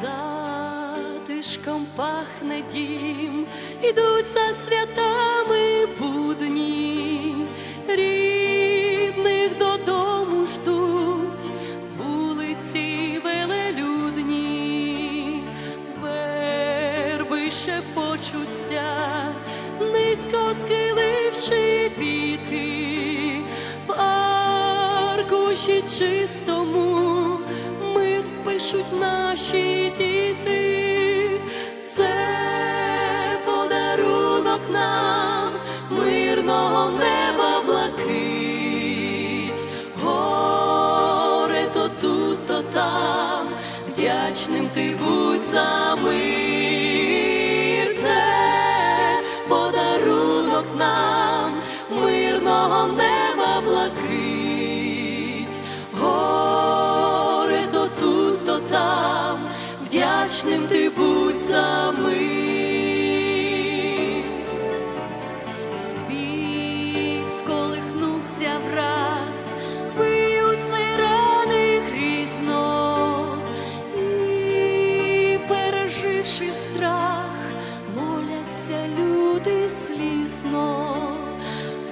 затишком пахне дім, ідуть за святами будні, рідних додому ждуть, вулиці велелюдні, верби ще почуться, низько схиливши віти, в аркуші чистому пишуть наші діти, це подарунок нам мирного неба блакить, горе то тут, то там, вдячним ти будь за мир, вдячним ти будь за мир. Світ сколихнувся враз, виють сирени грізно, і, переживши страх, моляться люди слізно.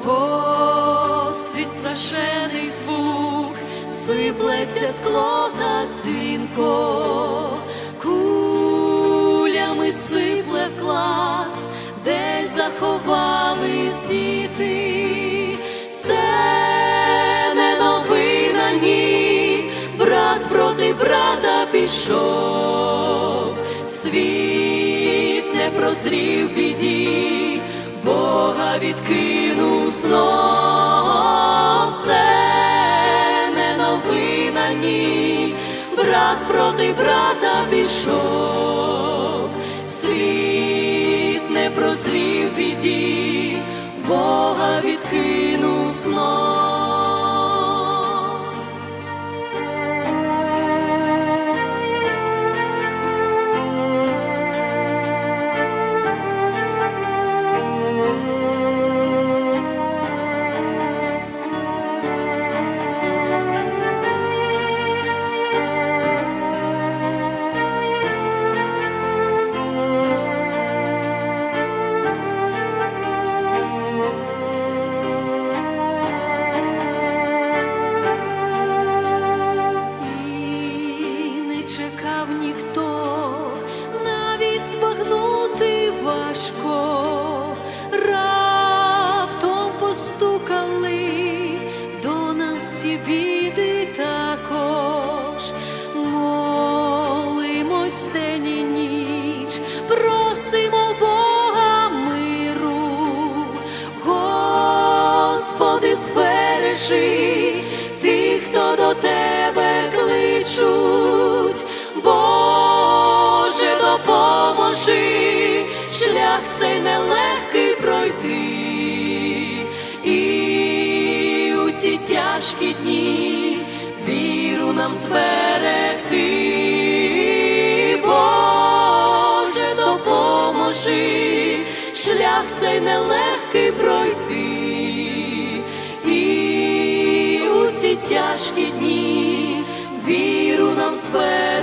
Пострід страшений звук, сиплеться скло так дзвінко, діти. Це не новина, ні, брат проти брата пішов, світ не прозрів біді, Бога відкинув знов. Це не новина, ні, брат проти брата пішов, світ не прозрів біді, Бога відкинув знов. Раптом постукали до нас ці біди також, молимось день і ніч, просимо Бога миру, Господи, збережи тих, хто до тебе кличуть, Боже, допоможи, зберегти, Боже, допоможи, шлях цей нелегкий пройти, і у ці тяжкі дні віру нам зберегти.